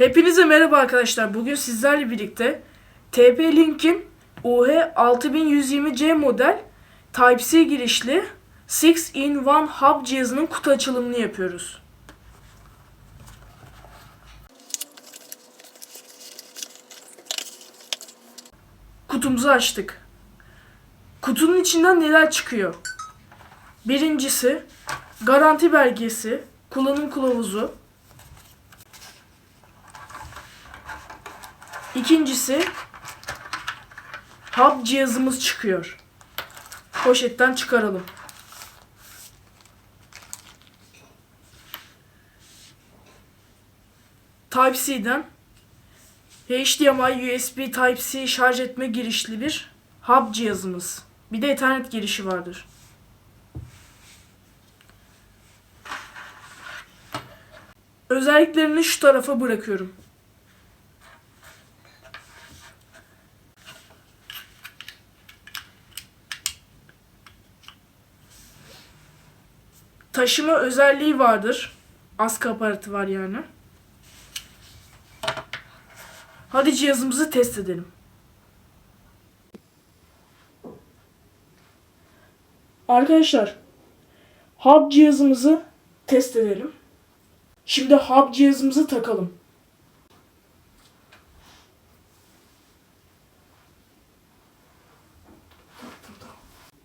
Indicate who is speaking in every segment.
Speaker 1: Hepinize merhaba arkadaşlar. Bugün sizlerle birlikte TP-Link'in UH6120C model Type-C girişli 6-in-1 hub cihazının kutu açılımını yapıyoruz. Kutumuzu açtık. Kutunun içinden neler çıkıyor? Birincisi garanti belgesi, kullanım kılavuzu, İkincisi hub cihazımız çıkıyor. Poşetten çıkaralım. Type-C'den HDMI USB Type-C şarj etme girişli bir hub cihazımız. Bir de Ethernet girişi vardır. Özelliklerini şu tarafa bırakıyorum. Taşıma özelliği vardır. Askı aparatı var yani. Hadi cihazımızı test edelim. Arkadaşlar, hub cihazımızı test edelim. Şimdi hub cihazımızı takalım.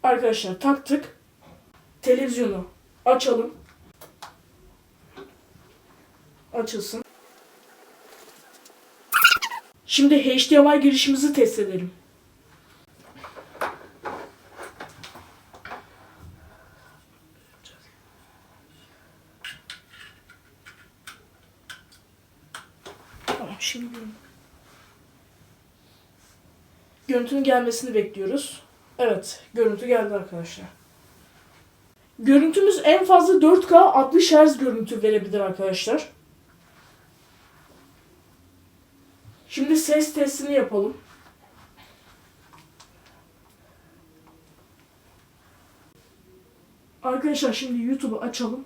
Speaker 1: Arkadaşlar taktık. Televizyonu Açalım. Açılsın. Şimdi HDMI girişimizi test edelim. Şimdi görüntünün gelmesini bekliyoruz. Evet, görüntü geldi arkadaşlar. Görüntümüz en fazla 4K 60 Hz görüntü verebilir arkadaşlar. Şimdi ses testini yapalım. Arkadaşlar şimdi YouTube'u açalım.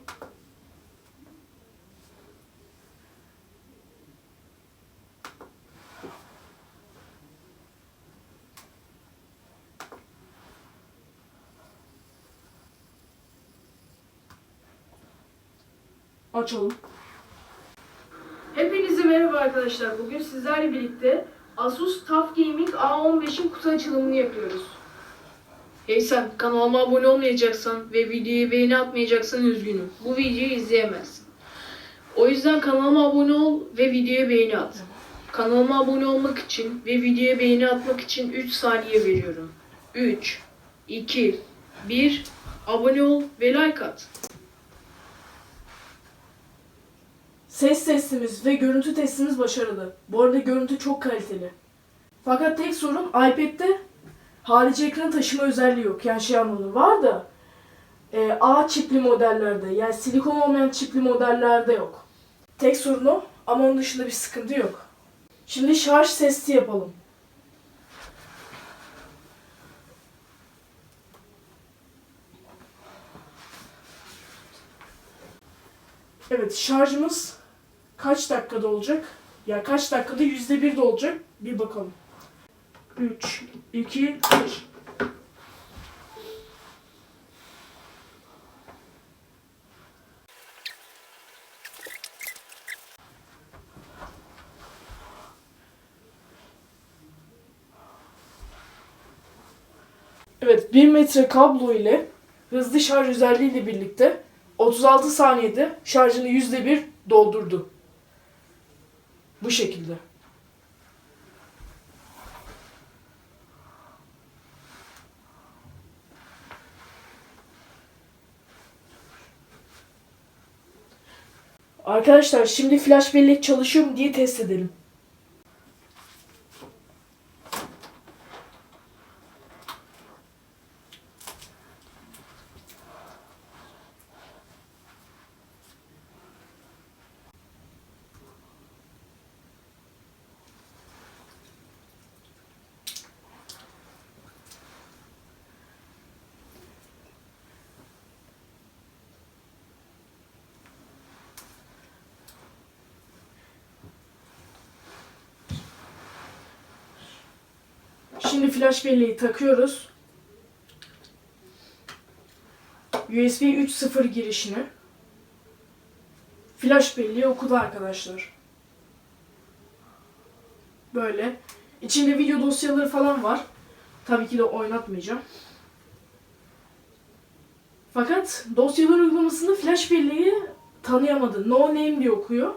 Speaker 1: Açalım. Hepinize merhaba arkadaşlar. Bugün sizlerle birlikte Asus TUF Gaming A15'in kutu açılımını yapıyoruz. Hey sen kanalıma abone olmayacaksan ve videoyu beğeni atmayacaksan üzgünüm. Bu videoyu izleyemezsin. O yüzden kanalıma abone ol ve videoya beğeni at. Kanalıma abone olmak için ve videoya beğeni atmak için 3 saniye veriyorum. 3, 2, 1, abone ol ve like at. Ses testimiz ve görüntü testimiz başarılı. Bu arada görüntü çok kaliteli. Fakat tek sorun iPad'de harici ekran taşıma özelliği yok. Yani şey anlamında var da e, A çipli modellerde yani silikon olmayan çipli modellerde yok. Tek sorun o ama onun dışında bir sıkıntı yok. Şimdi şarj testi yapalım. Evet şarjımız kaç dakikada olacak? Ya kaç dakikada yüzde bir de olacak? Bir bakalım. 3, 2, 1. Evet 1 metre kablo ile hızlı şarj özelliği ile birlikte 36 saniyede şarjını %1 doldurdu. Bu şekilde. Arkadaşlar şimdi flash bellek çalışıyor mu diye test edelim.
Speaker 2: Şimdi flash belleği takıyoruz. USB 3.0 girişini. Flash belleği okudu arkadaşlar. Böyle. İçinde video dosyaları falan var. Tabii ki de oynatmayacağım. Fakat dosyalar uygulamasında flash belleği tanıyamadı. No name diye okuyor.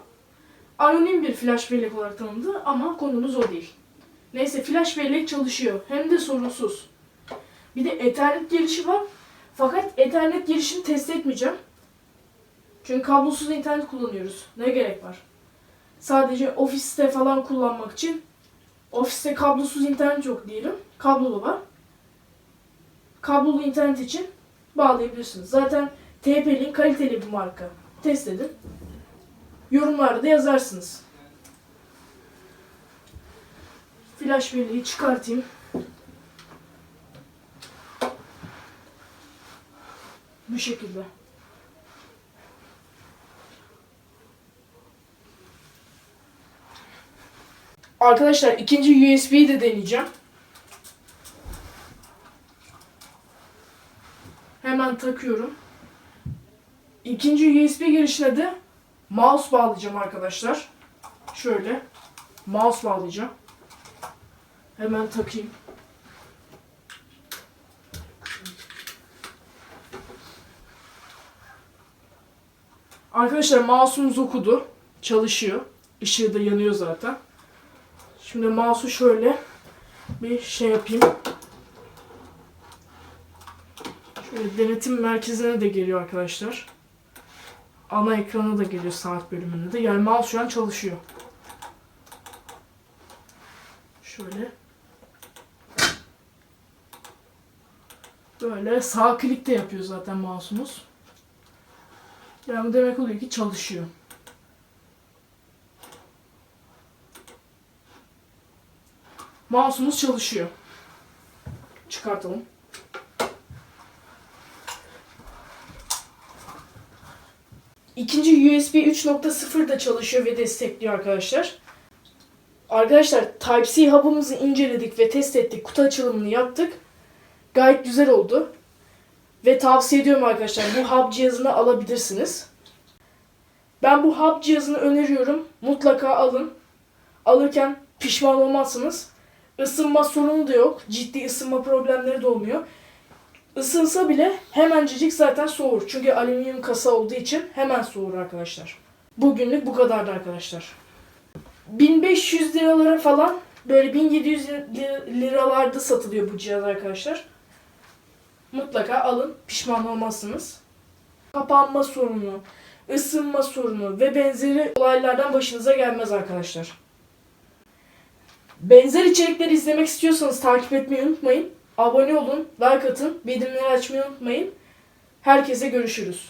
Speaker 2: Anonim bir flash bellek olarak tanındı ama konumuz o değil. Neyse flash bellek çalışıyor. Hem de sorunsuz. Bir de Ethernet girişi var. Fakat Ethernet girişini test etmeyeceğim. Çünkü kablosuz internet kullanıyoruz. Ne gerek var? Sadece ofiste falan kullanmak için ofiste kablosuz internet yok diyelim. Kablolu var. Kablolu internet için bağlayabilirsiniz. Zaten TP-Link kaliteli bir marka. Test edin. Yorumlarda da yazarsınız. Flash belleği çıkartayım. Bu şekilde. Arkadaşlar ikinci USB'yi de deneyeceğim. Hemen takıyorum. İkinci USB girişine de mouse bağlayacağım arkadaşlar. Şöyle mouse bağlayacağım. Hemen takayım. Arkadaşlar mouse'umuz okudu. Çalışıyor. Işığı da yanıyor zaten. Şimdi mouse'u şöyle bir şey yapayım. Şöyle denetim merkezine de geliyor arkadaşlar. Ana ekrana da geliyor saat bölümünde de. Yani mouse şu an çalışıyor. Şöyle. Böyle sağ klik yapıyor zaten mouse'umuz. Yani bu demek oluyor ki çalışıyor. Mouse'umuz çalışıyor. Çıkartalım. İkinci USB 3.0 da çalışıyor ve destekliyor arkadaşlar. Arkadaşlar Type-C hub'ımızı inceledik ve test ettik. Kutu açılımını yaptık. Gayet güzel oldu. Ve tavsiye ediyorum arkadaşlar bu hub cihazını alabilirsiniz. Ben bu hub cihazını öneriyorum. Mutlaka alın. Alırken pişman olmazsınız. Isınma sorunu da yok. Ciddi ısınma problemleri de olmuyor. Isınsa bile hemencecik zaten soğur. Çünkü alüminyum kasa olduğu için hemen soğur arkadaşlar. Bugünlük bu kadardı arkadaşlar. 1500 liralara falan böyle 1700 li- liralarda satılıyor bu cihaz arkadaşlar. Mutlaka alın. Pişman olmazsınız. Kapanma sorunu, ısınma sorunu ve benzeri olaylardan başınıza gelmez arkadaşlar. Benzer içerikleri izlemek istiyorsanız takip etmeyi unutmayın. Abone olun, like atın, bildirimleri açmayı unutmayın. Herkese görüşürüz.